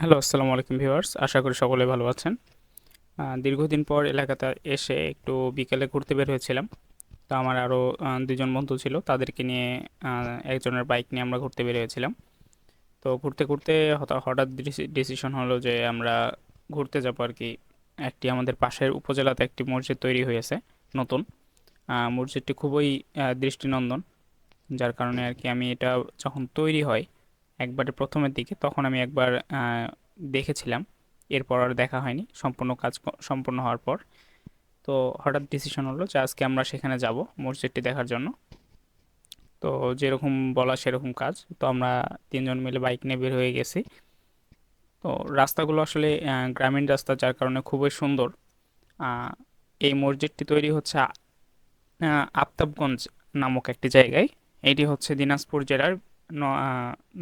Hello, আসসালামু আলাইকুম viewers. আশা করি সকলে ভালো আছেন। দীর্ঘদিন পর এলাকাতে এসে একটু বিকেলে ঘুরতে বের হয়েছিলাম। তো আমার আরও দুজন বন্ধু ছিল, তাদেরকে নিয়ে একজনের বাইক নিয়ে আমরা ঘুরতে বের হয়েছিলাম। তো ঘুরতে ঘুরতে হঠা- হঠাৎ ডিসিশন হলো যে আমরা ঘুরতে যাব আর কি, একটি আমাদের পাশের উপজেলাতে একটি মসজিদ তৈরি হয়েছে, নতুন। মসজিদটি খুবই দৃষ্টিনন্দন, যার কারণে আর কি আমি এটা যখন তৈরি হয় একবারে প্রথমের দিকে, তখন আমি একবার দেখেছিলাম। এরপর আর দেখা হয়নি। সম্পূর্ণ কাজ সম্পূর্ণ হওয়ার পর। তো হঠাৎ ডিসিশন হলো যে আজকে আমরা সেখানে যাব মসজিদটি দেখার জন্য। তো যেরকম বলা সেরকম কাজ। তো আমরা তিনজন মিলে বাইক নিয়ে বের হয়ে গেছি। তো রাস্তাগুলো আসলে গ্রামীণ রাস্তা, যার কারণে খুবই সুন্দর। এই মসজিদটি তৈরি হচ্ছে আফতাবগঞ্জ নামক একটি জায়গায়। এটি হচ্ছে দিনাজপুর জেলার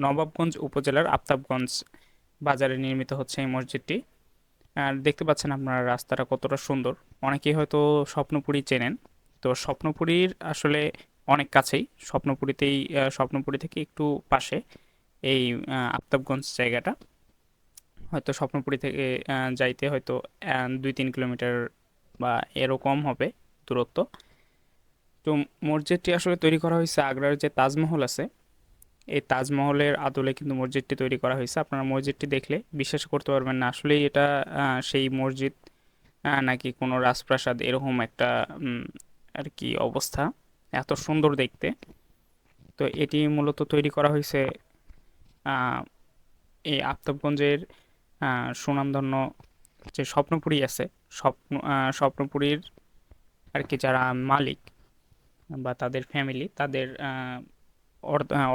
নবাবগঞ্জ উপজেলার আফতাবগঞ্জ বাজারে নির্মিত হচ্ছে এই মসজিদটি। আর দেখতে পাচ্ছেন আপনারা রাস্তাটা কতটা সুন্দর। অনেকেই হয়তো স্বপ্নপুরী চেনেন। তো স্বপ্নপুরীর আসলে অনেক কাছেই। স্বপ্নপুরীতেই স্বপ্নপুরী থেকে একটু পাশে এই আফতাবগঞ্জ জায়গাটা। হয়তো স্বপ্নপুরী থেকে যাইতে হয়তো দুই তিন কিলোমিটার বা এরকম হবে দূরত্ব। তো মসজিদটি আসলে তৈরি করা হয়েছে আগ্রার যে তাজমহল আছে এই তাজমহলের আদলে কিন্তু মসজিদটি তৈরি করা হয়েছে। আপনারা মসজিদটি দেখলে বিশ্বাস করতে পারবেন না। আসলেই এটা সেই মসজিদ নাকি কোনো রাজপ্রাসাদ এরকম একটা আর কি অবস্থা। এত সুন্দর দেখতে। তো এটি মূলত তৈরি করা হয়েছে এই আফতাবগঞ্জের সুনামধন্য যে স্বপ্নপুরী আছে, স্বপ্ন স্বপ্নপুরীর আর কি যারা মালিক বা তাদের ফ্যামিলি তাদের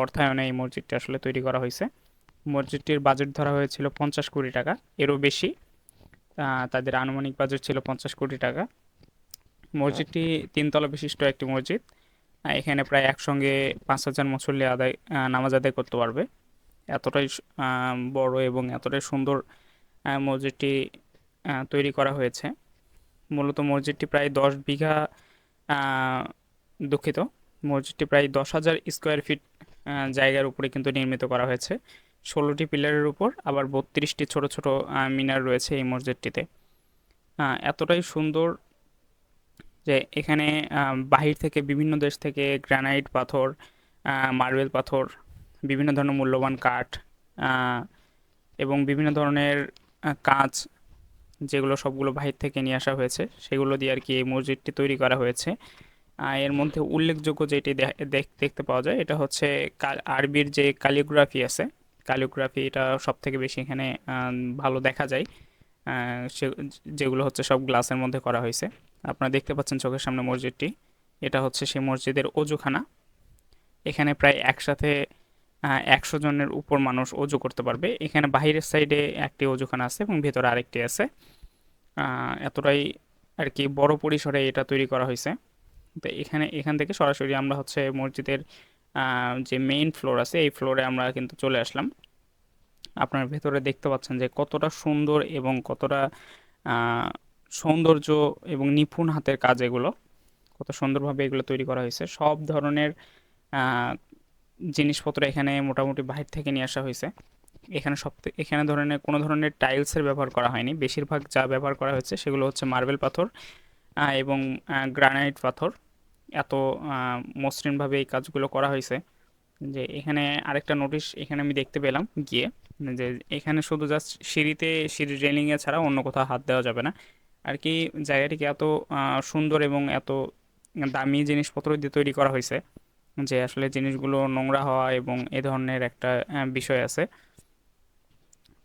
অর্থায়নে এই মসজিদটি আসলে তৈরি করা হয়েছে। মসজিদটির বাজেট ধরা হয়েছিল পঞ্চাশ কোটি টাকা, এরও বেশি। তাদের আনুমানিক বাজেট ছিল পঞ্চাশ কোটি টাকা। মসজিদটি তিনতলা বিশিষ্ট একটি মসজিদ। এখানে প্রায় একসঙ্গে পাঁচ হাজার মুসল্লি আদায় নামাজ আদায় করতে পারবে। এতটাই বড় এবং এতটাই সুন্দর মসজিদটি তৈরি করা হয়েছে। মূলত মসজিদটি প্রায় দশ বিঘা দুঃখিত। মসজিদটি প্রায় দশ হাজার স্কোয়ার ফিট জায়গার উপরে কিন্তু নির্মিত করা হয়েছে। ষোলোটি পিলারের উপর আবার বত্রিশটি ছোট ছোট মিনার রয়েছে এই মসজিদটিতে। এতটাই সুন্দর যে এখানে বাহির থেকে বিভিন্ন দেশ থেকে গ্রানাইট পাথর মার্বেল পাথর, বিভিন্ন ধরনের মূল্যবান কাঠ এবং বিভিন্ন ধরনের কাঁচ যেগুলো সবগুলো বাহির থেকে নিয়ে আসা হয়েছে, সেগুলো দিয়ে আর কি এই মসজিদটি তৈরি করা হয়েছে। এর মধ্যে উল্লেখযোগ্য যেটি দেখতে পাওয়া যায়, এটা হচ্ছে আরবির যে ক্যালিগ্রাফি আছে ক্যালিগ্রাফি এটা সব থেকে বেশি এখানে ভালো দেখা যায়। সে যেগুলো হচ্ছে সব গ্লাসের মধ্যে করা হয়েছে। আপনারা দেখতে পাচ্ছেন চোখের সামনে মসজিদটি। এটা হচ্ছে সেই মসজিদের অজুখানা। এখানে প্রায় একসাথে একশো জনের উপর মানুষ অজু করতে পারবে। এখানে বাহিরের সাইডে একটি অজুখানা আছে এবং ভেতরে আরেকটি আছে। এতটাই আর কি বড় পরিসরে এটা তৈরি করা হয়েছে। এখানে, এখান থেকে সরাসরি আমরা হচ্ছে মসজিদের যে মেইন ফ্লোর আছে, এই ফ্লোরে আমরা কিন্তু চলে আসলাম। আপনার ভেতরে দেখতে পাচ্ছেন যে কতটা সুন্দর এবং কতটা সৌন্দর্য এবং নিপুণ হাতের কাজ এগুলো। কত সুন্দরভাবে এগুলো তৈরি করা হয়েছে। সব ধরনের জিনিসপত্র এখানে মোটামুটি বাহির থেকে নিয়ে আসা হয়েছে। এখানে সব এখানে ধরনের কোনো ধরনের টাইলসের ব্যবহার করা হয়নি। বেশিরভাগ যা ব্যবহার করা হয়েছে সেগুলো হচ্ছে মার্বেল পাথর এবং গ্রানাইট পাথর। এত মসৃণভাবে এই কাজগুলো করা হয়েছে যে এখানে আরেকটা নোটিশ এখানে আমি দেখতে পেলাম গিয়ে যে এখানে শুধু জাস্ট সিঁড়িতে সিঁড়ির রেলিংয়ে ছাড়া অন্য কোথাও হাত দেওয়া যাবে না। আর কি জায়গাটিকে এত সুন্দর এবং এত দামি জিনিসপত্র দিয়ে তৈরি করা হয়েছে যে আসলে জিনিসগুলো নোংরা হওয়া এবং এ ধরনের একটা বিষয় আছে।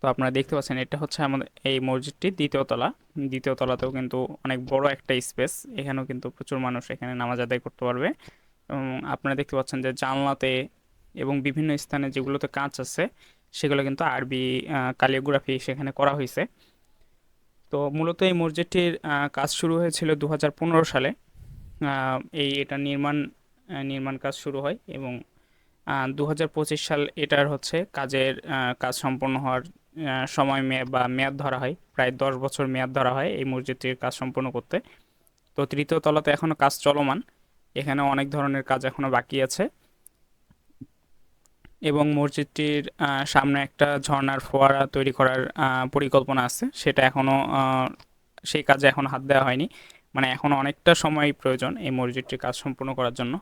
তো আপনারা দেখতে পাচ্ছেন এটা হচ্ছে আমাদের এই মসজিদটি, দ্বিতীয় তলা। দ্বিতীয় তলাতেও কিন্তু অনেক বড় একটা স্পেস। এখানেও কিন্তু প্রচুর মানুষ এখানে নামাজ আদায় করতে পারবে। এবং আপনারা দেখতে পাচ্ছেন যে জানলাতে এবং বিভিন্ন স্থানে যেগুলোতে কাঁচ আছে, সেগুলো কিন্তু আরবি ক্যালিগ্রাফি সেখানে করা হয়েছে। তো মূলত এই মসজিদটির কাজ শুরু হয়েছিল দু হাজার পনেরো সালে। এই এটা নির্মাণ নির্মাণ কাজ শুরু হয় এবং দু হাজার পঁচিশ সাল এটার হচ্ছে কাজের কাজ সম্পন্ন হওয়ার সময় মেয়া, বা মেয়াদ ধরা হয়। প্রায় দশ বছর মেয়াদ ধরা হয় এই মসজিদটির কাজ সম্পূর্ণ করতে। তো তৃতীয় তলাতে এখনও কাজ চলমান। এখানে অনেক ধরনের কাজ এখনও বাকি আছে। এবং মসজিদটির সামনে একটা ঝর্ণার ফোয়ারা তৈরি করার পরিকল্পনা আছে। সেটা এখনও সেই কাজে এখন হাত দেওয়া হয়নি। মানে এখনও অনেকটা সময় প্রয়োজন এই মসজিদটির কাজ সম্পূর্ণ করার জন্য।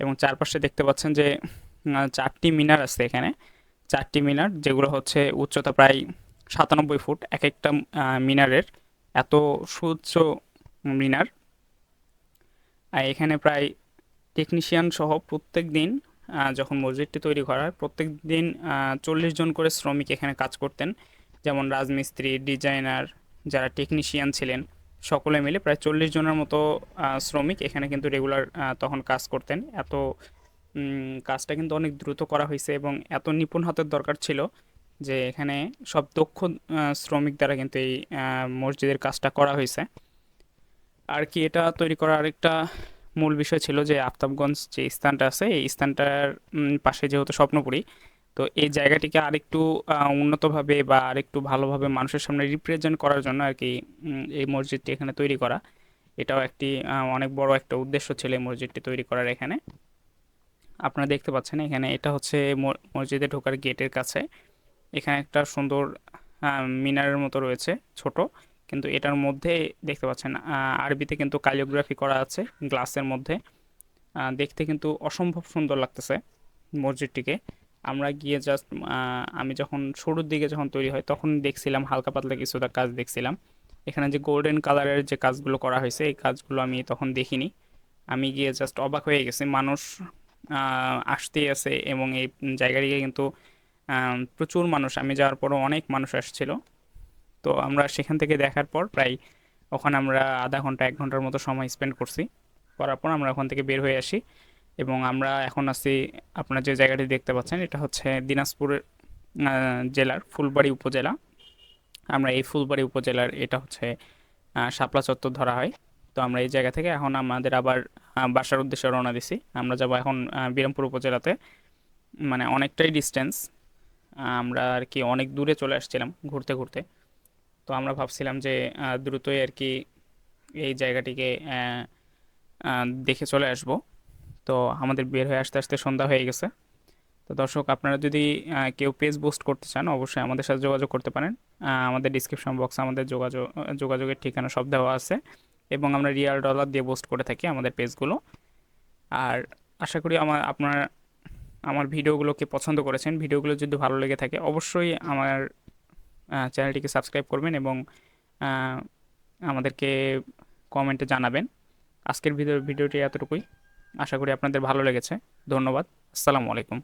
এবং চারপাশে দেখতে পাচ্ছেন যে চারটি মিনার আছে এখানে। চারটি মিনার, যেগুলো হচ্ছে উচ্চতা প্রায় সাতানব্বই ফুট এক একটা মিনারের এত সুউচ্চ মিনার। আর এখানে প্রায় টেকনিশিয়ান সহ প্রত্যেক দিন যখন মসজিদটি তৈরি করা হয়, প্রত্যেক দিন চল্লিশ জন করে শ্রমিক এখানে কাজ করতেন। যেমন রাজমিস্ত্রি ডিজাইনার যারা টেকনিশিয়ান ছিলেন, সকলে মিলে প্রায় চল্লিশ জনের মতো শ্রমিক এখানে কিন্তু রেগুলার তখন কাজ করতেন। এত কাজটা কিন্তু অনেক দ্রুত করা হয়েছে এবং এত নিপুণ হাতের দরকার ছিল যে এখানে সব দক্ষ শ্রমিক দ্বারা কিন্তু এই মসজিদের কাজটা করা হয়েছে। আর কি এটা তৈরি করার আরেকটা মূল বিষয় ছিল যে আফতাবগঞ্জ যে স্থানটা আছে, এই স্থানটার পাশে যেহেতু স্বপ্নপুরী, তো এই জায়গাটিকে আরেকটু উন্নতভাবে বা আরেকটু ভালোভাবে মানুষের সামনে রিপ্রেজেন্ট করার জন্য আর কি এই মসজিদটি এখানে তৈরি করা। এটাও একটি অনেক বড় একটা উদ্দেশ্য ছিল এই মসজিদটি তৈরি করার এখানে। আপনারা দেখতে পাচ্ছেন, এখানে এটা হচ্ছে মসজিদে ঢোকার গেটের কাছে। এখানে একটা সুন্দর মিনারের মতো রয়েছে, ছোট। কিন্তু এটার মধ্যে দেখতে পাচ্ছেন আরবিতে কিন্তু কালিওগ্রাফি করা আছে, গ্লাসের মধ্যে। দেখতে কিন্তু অসম্ভব সুন্দর লাগতেছে মসজিদটিকে। আমরা গিয়ে জাস্ট আমি যখন শুরুর দিকে যখন তৈরি হয়, তখন দেখছিলাম, হালকা পাতলা কিছুটা কাজ দেখছিলাম। এখানে যে গোল্ডেন কালারের যে কাজগুলো করা হয়েছে, এই কাজগুলো আমি তখন দেখিনি। আমি গিয়ে জাস্ট অবাক হয়ে গেছি, মানুষ আসতেই আছে এবং এই জায়গাটিকে কিন্তু প্রচুর মানুষ, আমি যাওয়ার পরও অনেক মানুষ আসছিল। তো আমরা সেখান থেকে দেখার পর প্রায় ওখানে আমরা আধা ঘণ্টা, এক ঘণ্টার মতো সময় স্পেন্ড করছি। করার পর আমরা ওখান থেকে বের হয়ে আসি এবং আমরা এখন আছি, আপনার যে জায়গাটি দেখতে পাচ্ছেন, এটা হচ্ছে দিনাজপুরের জেলার ফুলবাড়ি উপজেলা। আমরা এই ফুলবাড়ি উপজেলার, এটা হচ্ছে শাপলা চত্বর ধরা হয়। তো আমরা এই জায়গা থেকে এখন আমাদের আবার বাসার উদ্দেশ্যে রওনা দিছি। আমরা যাব এখন বিরামপুর উপজেলাতে। মানে অনেকটাই ডিস্টেন্স আমরা আর কি অনেক দূরে চলে আসছিলাম ঘুরতে ঘুরতে। তো আমরা ভাবছিলাম যে দ্রুতই আর কি এই জায়গাটিকে দেখে চলে আসব। তো আমাদের বের হয়ে আসতে আসতে সন্ধ্যা হয়ে গেছে। তো দর্শক, আপনারা যদি কেউ পেজ বুস্ট করতে চান, অবশ্যই আমাদের সাথে যোগাযোগ করতে পারেন। আমাদের ডিসক্রিপশন বক্সে আমাদের যোগাযোগ, যোগাযোগের ঠিকানা সব দেওয়া আছে। এবং আমরা রিয়াল ডলার দিয়ে পোস্ট করে থাকি আমাদের পেজগুলো আর আশা করি আমার আপনার, আমার ভিডিওগুলোকে পছন্দ করেছেন, ভিডিওগুলো যদি ভালো লেগে থাকে অবশ্যই আমার চ্যানেলটিকে সাবস্ক্রাইব করবেন এবং আমাদেরকে কমেন্টে জানাবেন। আজকের ভিডিও, ভিডিওটি এতটুকুই। আশা করি আপনাদের ভালো লেগেছে। ধন্যবাদ। আসসালামু আলাইকুম।